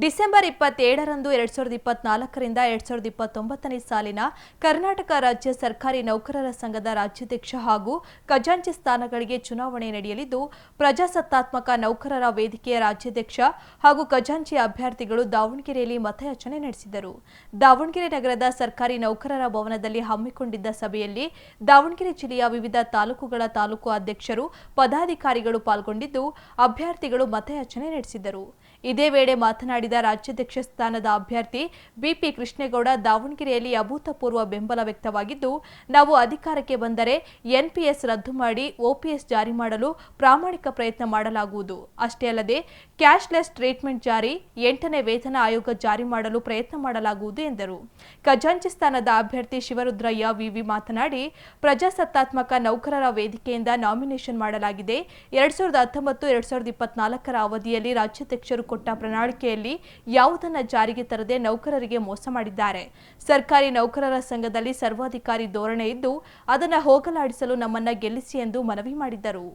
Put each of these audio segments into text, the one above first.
December ಇಪ್ಪತ್ತೇಳರಂದು ಎರಡ್ ಸಾವಿರದ ಇಪ್ಪತ್ನಾಲ್ಕರಿಂದ ಎರಡ್ ಸಾವಿರದ ಇಪ್ಪತ್ತೊಂಬತ್ತನೇ ಸಾಲಿನ ಕರ್ನಾಟಕ ರಾಜ್ಯ ಸರ್ಕಾರಿ ನೌಕರರ ಸಂಘದ ರಾಜ್ಯಾಧ್ಯಕ್ಷ ಹಾಗೂ ಖಜಾಂಚಿ ಸ್ಥಾನಗಳಿಗೆ ಚುನಾವಣೆ ನಡೆಯಲಿದ್ದು, ಪ್ರಜಾಸತ್ತಾತ್ಮಕ ನೌಕರರ ವೇದಿಕೆಯ ರಾಜ್ಯಾಧ್ಯಕ್ಷ ಹಾಗೂ ಖಜಾಂಚಿ ಅಭ್ಯರ್ಥಿಗಳು ದಾವಣಗೆರೆಯಲ್ಲಿ ಮತಯಾಚನೆ ನಡೆಸಿದರು. ದಾವಣಗೆರೆ ನಗರದ ಸರ್ಕಾರಿ ನೌಕರರ ಭವನದಲ್ಲಿ ಹಮ್ಮಿಕೊಂಡಿದ್ದ ಸಭೆಯಲ್ಲಿ ದಾವಣಗೆರೆ ಜಿಲ್ಲೆಯ ವಿವಿಧ ತಾಲೂಕುಗಳ ತಾಲೂಕು ಅಧ್ಯಕ್ಷರು, ಪದಾಧಿಕಾರಿಗಳು ಪಾಲ್ಗೊಂಡಿದ್ದು, ಅಭ್ಯರ್ಥಿಗಳು ಮತಯಾಚನೆ ನಡೆಸಿದರು. ಇದೇ ವೇಳೆ ಮಾತನಾಡಿದ ರಾಜ್ಯಾಧ್ಯಕ್ಷ ಸ್ಥಾನದ ಅಭ್ಯರ್ಥಿ ಬಿಪಿ ಕೃಷ್ಣೇಗೌಡ ದಾವಣಗೆರೆಯಲ್ಲಿ ಅಭೂತಪೂರ್ವ ಬೆಂಬಲ ವ್ಯಕ್ತವಾಗಿದ್ದು, ನಾವು ಅಧಿಕಾರಕ್ಕೆ ಬಂದರೆ ಎನ್ಪಿಎಸ್ ರದ್ದು ಮಾಡಿ ಓಪಿಎಸ್ ಜಾರಿ ಮಾಡಲು ಪ್ರಾಮಾಣಿಕ ಪ್ರಯತ್ನ ಮಾಡಲಾಗುವುದು. ಅಷ್ಟೇ ಅಲ್ಲದೆ, ಕ್ಯಾಶ್ಲೆಸ್ ಟ್ರೀಟ್ಮೆಂಟ್ ಜಾರಿ, ಎಂಟನೇ ವೇತನ ಆಯೋಗ ಜಾರಿ ಮಾಡಲು ಪ್ರಯತ್ನ ಮಾಡಲಾಗುವುದು ಎಂದರು. ಖಜಾಂಚಿ ಸ್ಥಾನದ ಅಭ್ಯರ್ಥಿ ಶಿವರುದ್ರಯ್ಯ ವಿವಿ ಮಾತನಾಡಿ, ಪ್ರಜಾಸತ್ತಾತ್ಮಕ ನೌಕರರ ವೇದಿಕೆಯಿಂದ ನಾಮಿನೇಷನ್ ಮಾಡಲಾಗಿದೆ. ಎರಡ್ ಸಾವಿರದ ಹತ್ತೊಂಬತ್ತು, ಎರಡ್ ಸಾವಿರದ ಇಪ್ಪತ್ನಾಲ್ಕರ ಅವಧಿಯಲ್ಲಿ ರಾಜ್ಯಾಧ್ಯಕ್ಷರು ಕೊಟ್ಟ ಪ್ರಣಾಳಿಕೆಯಲ್ಲಿ ಯಾವುದನ್ನ ಜಾರಿಗೆ ತರದೆ ನೌಕರರಿಗೆ ಮೋಸ ಮಾಡಿದ್ದಾರೆ. ಸರ್ಕಾರಿ ನೌಕರರ ಸಂಘದಲ್ಲಿ ಸರ್ವಾಧಿಕಾರಿ ಧೋರಣೆ ಇದ್ದು, ಅದನ್ನು ಹೋಗಲಾಡಿಸಲು ನಮ್ಮನ್ನ ಗೆಲ್ಲಿಸಿ ಎಂದು ಮನವಿ ಮಾಡಿದ್ದರು.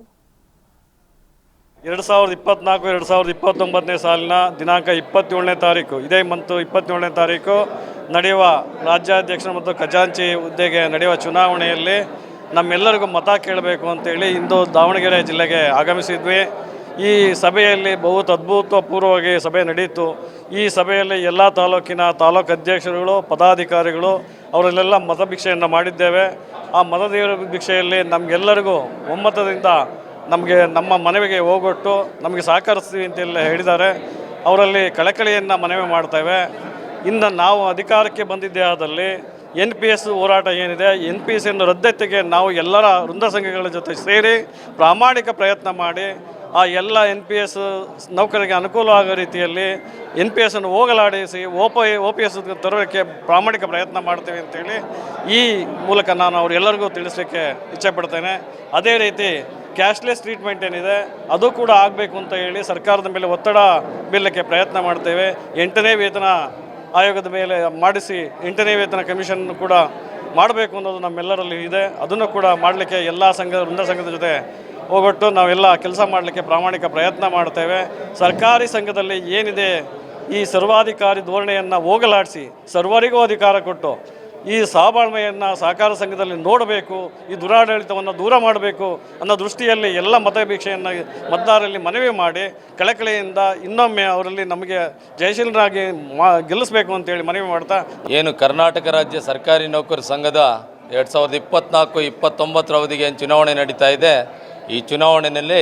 ಎರಡು ಸಾವಿರದ ಇಪ್ಪತ್ನಾಲ್ಕು, ಎರಡು ಸಾವಿರದ ಇಪ್ಪತ್ತೊಂಬತ್ತನೇ ಸಾಲಿನ ದಿನಾಂಕ ಇಪ್ಪತ್ತೇಳನೇ ತಾರೀಕು, ಇದೇ ಮಂತು ಇಪ್ಪತ್ತೇಳನೇ ತಾರೀಕು ನಡೆಯುವ ರಾಜ್ಯಾಧ್ಯಕ್ಷ ಮತ್ತು ಖಜಾಂಚಿ ಹುದ್ದೆಗೆ ನಡೆಯುವ ಚುನಾವಣೆಯಲ್ಲಿ ನಮ್ಮೆಲ್ಲರಿಗೂ ಮತ ಕೇಳಬೇಕು ಅಂತೇಳಿ ಇಂದು ದಾವಣಗೆರೆ ಜಿಲ್ಲೆಗೆ ಆಗಮಿಸಿದ್ವಿ. ಈ ಸಭೆಯಲ್ಲಿ ಬಹು ಅದ್ಭುತಪೂರ್ವವಾಗಿ ಸಭೆ ನಡೆಯಿತು ಈ ಸಭೆಯಲ್ಲಿ ಎಲ್ಲ ತಾಲೂಕಿನ ತಾಲೂಕು ಅಧ್ಯಕ್ಷರುಗಳು, ಪದಾಧಿಕಾರಿಗಳು, ಅವರಲ್ಲೆಲ್ಲ ಮತಭಿಕ್ಷೆಯನ್ನು ಮಾಡಿದ್ದೇವೆ. ಆ ಮತದೇವರ ಭಿಕ್ಷೆಯಲ್ಲಿ ನಮಗೆಲ್ಲರಿಗೂ ಒಮ್ಮತದಿಂದ ನಮಗೆ ನಮ್ಮ ಮನವಿಗೆ ಹೋಗೊಟ್ಟು ನಮಗೆ ಸಹಕರಿಸ್ತೀವಿ ಅಂತೆಲ್ಲ ಹೇಳಿದ್ದಾರೆ. ಅವರಲ್ಲಿ ಕಳಕಳಿಯನ್ನು ಮನವಿ ಮಾಡ್ತೇವೆ ಇನ್ನು ನಾವು ಅಧಿಕಾರಕ್ಕೆ ಬಂದಿದ್ದೇ ಆದಲ್ಲಿ ಎನ್ ಪಿ ಎಸ್ ಹೋರಾಟ ಏನಿದೆ, ಎನ್ ಪಿ ಎಸ್ ಅನ್ನು ರದ್ದತಿಗೆ ನಾವು ಎಲ್ಲರ ವೃಂದ ಸಂಘಗಳ ಜೊತೆ ಸೇರಿ ಪ್ರಾಮಾಣಿಕ ಪ್ರಯತ್ನ ಮಾಡಿ ಆ ಎಲ್ಲ ಎನ್ ಪಿ ಎಸ್ ನೌಕರರಿಗೆ ಅನುಕೂಲ ಆಗೋ ರೀತಿಯಲ್ಲಿ ಎನ್ ಪಿ ಎಸ್ಸನ್ನು ಹೋಗಲಾಡಿಸಿ O P O P S ತರೋಕ್ಕೆ ಪ್ರಾಮಾಣಿಕ ಪ್ರಯತ್ನ ಮಾಡ್ತೀವಿ ಅಂತೇಳಿ ಈ ಮೂಲಕ ನಾನು ಅವರೆಲ್ಲರಿಗೂ ತಿಳಿಸಲಿಕ್ಕೆ ಇಚ್ಛೆಪಡ್ತೇನೆ ಅದೇ ರೀತಿ ಕ್ಯಾಶ್ಲೆಸ್ ಟ್ರೀಟ್ಮೆಂಟ್ ಏನಿದೆ ಅದು ಕೂಡ ಆಗಬೇಕು ಅಂತ ಹೇಳಿ ಸರ್ಕಾರದ ಮೇಲೆ ಒತ್ತಡ ಬೀಳಲಿಕ್ಕೆ ಪ್ರಯತ್ನ ಮಾಡ್ತೇವೆ. ಎಂಟನೇ ವೇತನ ಆಯೋಗದ ಮೇಲೆ ಮಾಡಿಸಿ ಎಂಟನೇ ವೇತನ ಕಮಿಷನ್ ಕೂಡ ಮಾಡಬೇಕು ಅನ್ನೋದು ನಮ್ಮೆಲ್ಲರಲ್ಲಿ ಇದೆ. ಅದನ್ನು ಕೂಡ ಮಾಡಲಿಕ್ಕೆ ಎಲ್ಲ ಸಂಘ, ವೃಂದ ಸಂಘದ ಜೊತೆ ಹೋಗೊಟ್ಟು ನಾವೆಲ್ಲ ಕೆಲಸ ಮಾಡಲಿಕ್ಕೆ ಪ್ರಾಮಾಣಿಕ ಪ್ರಯತ್ನ ಮಾಡ್ತೇವೆ ಸರ್ಕಾರಿ ಸಂಘದಲ್ಲಿ ಏನಿದೆ, ಈ ಸರ್ವಾಧಿಕಾರಿ ಧೋರಣೆಯನ್ನು ಹೋಗಲಾಡಿಸಿ, ಸರ್ವರಿಗೂ ಅಧಿಕಾರ ಕೊಟ್ಟು, ಈ ಸಹಬಾಳ್ಮೆಯನ್ನು ಸಹಕಾರ ಸಂಘದಲ್ಲಿ ನೋಡಬೇಕು, ಈ ದುರಾಡಳಿತವನ್ನು ದೂರ ಮಾಡಬೇಕು ಅನ್ನೋ ದೃಷ್ಟಿಯಲ್ಲಿ ಎಲ್ಲ ಮತಭಿಕ್ಷೆಯನ್ನು ಮತದಾರರಲ್ಲಿ ಮನವಿ ಮಾಡಿ, ಕಳಕಳಿಯಿಂದ ಇನ್ನೊಮ್ಮೆ ಅವರಲ್ಲಿ ನಮಗೆ ಜಯಶೀಲರಾಗಿ ಮಾ, ಗೆಲ್ಲಿಸಬೇಕು ಅಂತೇಳಿ ಮನವಿ ಮಾಡ್ತಾ ಏನು ಕರ್ನಾಟಕ ರಾಜ್ಯ ಸರ್ಕಾರಿ ನೌಕರ ಸಂಘದ ಎರಡು ಸಾವಿರದ ಇಪ್ಪತ್ತ್ನಾಲ್ಕು ಇಪ್ಪತ್ತೊಂಬತ್ತರ ಅವಧಿಗೆ ಏನು ಚುನಾವಣೆ ನಡೀತಾ ಇದೆ? ಈ ಚುನಾವಣೆಯಲ್ಲಿ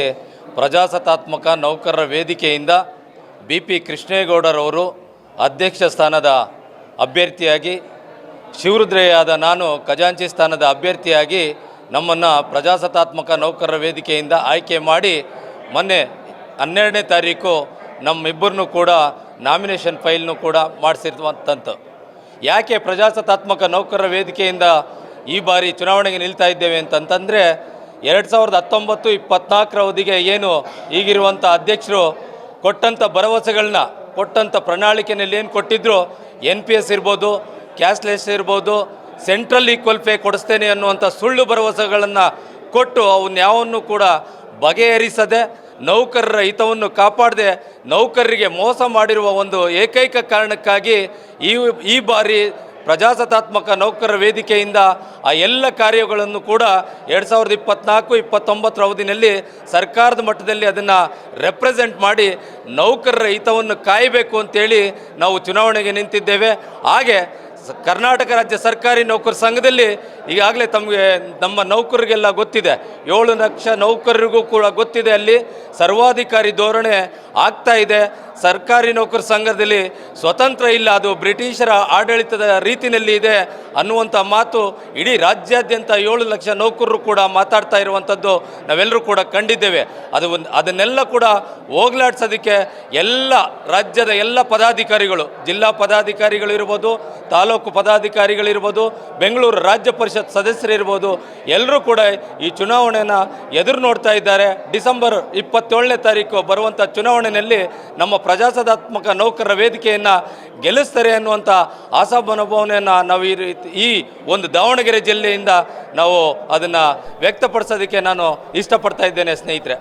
ಪ್ರಜಾಸತ್ತಾತ್ಮಕ ನೌಕರರ ವೇದಿಕೆಯಿಂದ ಬಿ ಪಿ ಕೃಷ್ಣೇಗೌಡರವರು ಅಧ್ಯಕ್ಷ ಸ್ಥಾನದ ಅಭ್ಯರ್ಥಿಯಾಗಿ, ಶಿವರುದ್ರೆಯಾದ ನಾನು ಖಜಾಂಚಿ ಸ್ಥಾನದ ಅಭ್ಯರ್ಥಿಯಾಗಿ ನಮ್ಮನ್ನು ಪ್ರಜಾಸತ್ತಾತ್ಮಕ ನೌಕರರ ವೇದಿಕೆಯಿಂದ ಆಯ್ಕೆ ಮಾಡಿ ಮೊನ್ನೆ ಹನ್ನೆರಡನೇ ತಾರೀಕು ನಮ್ಮಿಬ್ಬರನ್ನು ಕೂಡ ನಾಮಿನೇಷನ್ ಫೈಲ್ನು ಕೂಡ ಮಾಡಿಸಿರುವಂಥದ್ದು ಯಾಕೆ ಪ್ರಜಾಸತ್ತಾತ್ಮಕ ನೌಕರರ ವೇದಿಕೆಯಿಂದ ಈ ಬಾರಿ ಚುನಾವಣೆಗೆ ನಿಲ್ತಾ ಇದ್ದೇವೆ ಅಂತಂತಂದರೆ ಎರಡು ಸಾವಿರದ ಹತ್ತೊಂಬತ್ತು ಇಪ್ಪತ್ನಾಲ್ಕರ ಅವಧಿಗೆ ಏನು ಈಗಿರುವಂಥ ಅಧ್ಯಕ್ಷರು ಕೊಟ್ಟಂಥ ಭರವಸೆಗಳನ್ನ, ಕೊಟ್ಟಂಥ ಪ್ರಣಾಳಿಕೆಯಲ್ಲಿ ಏನು ಕೊಟ್ಟಿದ್ರು ಎನ್ ಪಿ ಎಸ್ ಇರ್ಬೋದು, ಕ್ಯಾಶ್ಲೆಸ್ ಇರ್ಬೋದು, ಸೆಂಟ್ರಲ್ ಈಕ್ವಲ್ ಪೇ ಕೊಡಿಸ್ತೇನೆ ಅನ್ನುವಂಥ ಸುಳ್ಳು ಭರವಸೆಗಳನ್ನು ಕೊಟ್ಟು ಅವನ್ನ ಯಾವನ್ನು ಕೂಡ ಬಗೆಹರಿಸದೆ, ನೌಕರರ ಹಿತವನ್ನು ಕಾಪಾಡದೆ, ನೌಕರರಿಗೆ ಮೋಸ ಮಾಡಿರುವ ಒಂದು ಏಕೈಕ ಕಾರಣಕ್ಕಾಗಿ ಈ ಈ ಬಾರಿ ಪ್ರಜಾಸತ್ತಾತ್ಮಕ ನೌಕರರ ವೇದಿಕೆಯಿಂದ ಆ ಎಲ್ಲ ಕಾರ್ಯಗಳನ್ನು ಕೂಡ ಎರಡು ಸಾವಿರದ ಇಪ್ಪತ್ನಾಲ್ಕು, ಇಪ್ಪತ್ತೊಂಬತ್ತರ ಅವಧಿನಲ್ಲಿ ಸರ್ಕಾರದ ಮಟ್ಟದಲ್ಲಿ ಅದನ್ನು ರೆಪ್ರೆಸೆಂಟ್ ಮಾಡಿ ನೌಕರರ ಹಿತವನ್ನು ಕಾಯಬೇಕು ಅಂತೇಳಿ ನಾವು ಚುನಾವಣೆಗೆ ನಿಂತಿದ್ದೇವೆ. ಹಾಗೆ ಕರ್ನಾಟಕ ರಾಜ್ಯ ಸರ್ಕಾರಿ ನೌಕರ ಸಂಘದಲ್ಲಿ ಈಗಾಗಲೇ ತಮಗೆ ನಮ್ಮ ನೌಕರರಿಗೆಲ್ಲ ಗೊತ್ತಿದೆ. ಏಳು ಲಕ್ಷ ನೌಕರರಿಗೂ ಕೂಡ ಗೊತ್ತಿದೆ ಅಲ್ಲಿ. ಸರ್ವಾಧಿಕಾರಿ ಧೋರಣೆ ಆಗ್ತಾ ಇದೆ. ಸರ್ಕಾರಿ ನೌಕರ ಸಂಘದಲ್ಲಿ ಸ್ವತಂತ್ರ ಇಲ್ಲ, ಅದು ಬ್ರಿಟಿಷರ ಆಡಳಿತದ ರೀತಿಯಲ್ಲಿ ಇದೆ ಅನ್ನುವಂಥ ಮಾತು ಇಡೀ ರಾಜ್ಯಾದ್ಯಂತ ಏಳು ಲಕ್ಷ ನೌಕರರು ಕೂಡ ಮಾತಾಡ್ತಾ ಇರುವಂಥದ್ದು ನಾವೆಲ್ಲರೂ ಕೂಡ ಕಂಡಿದ್ದೇವೆ. ಅದು ಅದನ್ನೆಲ್ಲ ಕೂಡ ಹೋಗ್ಲಾಡ್ಸೋದಕ್ಕೆ ಎಲ್ಲ ರಾಜ್ಯದ ಎಲ್ಲ ಪದಾಧಿಕಾರಿಗಳು, ಜಿಲ್ಲಾ ಪದಾಧಿಕಾರಿಗಳಿರ್ಬೋದು ತಾಲೂಕು ಪದಾಧಿಕಾರಿಗಳಿರ್ಬೋದು ಬೆಂಗಳೂರು ರಾಜ್ಯ ಪರಿಷತ್ ಸದಸ್ಯರಿರ್ಬೋದು ಎಲ್ಲರೂ ಕೂಡ ಈ ಚುನಾವಣೆಯನ್ನು ಎದುರು ನೋಡ್ತಾ ಇದ್ದಾರೆ. ಡಿಸೆಂಬರ್ ಇಪ್ಪತ್ತೇಳನೇ ತಾರೀಕು ಬರುವಂಥ ಚುನಾವಣೆಯಲ್ಲಿ ನಮ್ಮ ಪ್ರಜಾಸತ್ತಾತ್ಮಕ ನೌಕರರ ವೇದಿಕೆಯನ್ನು ಗೆಲ್ಲಿಸ್ತಾರೆ ಅನ್ನುವಂಥ ಆಶಾಭಾವನೆಯನ್ನು ನಾವು ಈ ರೀತಿ ಈ ಒಂದು ದಾವಣಗೆರೆ ಜಿಲ್ಲೆಯಿಂದ ನಾವು ಅದನ್ನು ವ್ಯಕ್ತಪಡಿಸೋದಕ್ಕೆ ನಾನು ಇಷ್ಟಪಡ್ತಾ ಇದ್ದೇನೆ ಸ್ನೇಹಿತರೆ.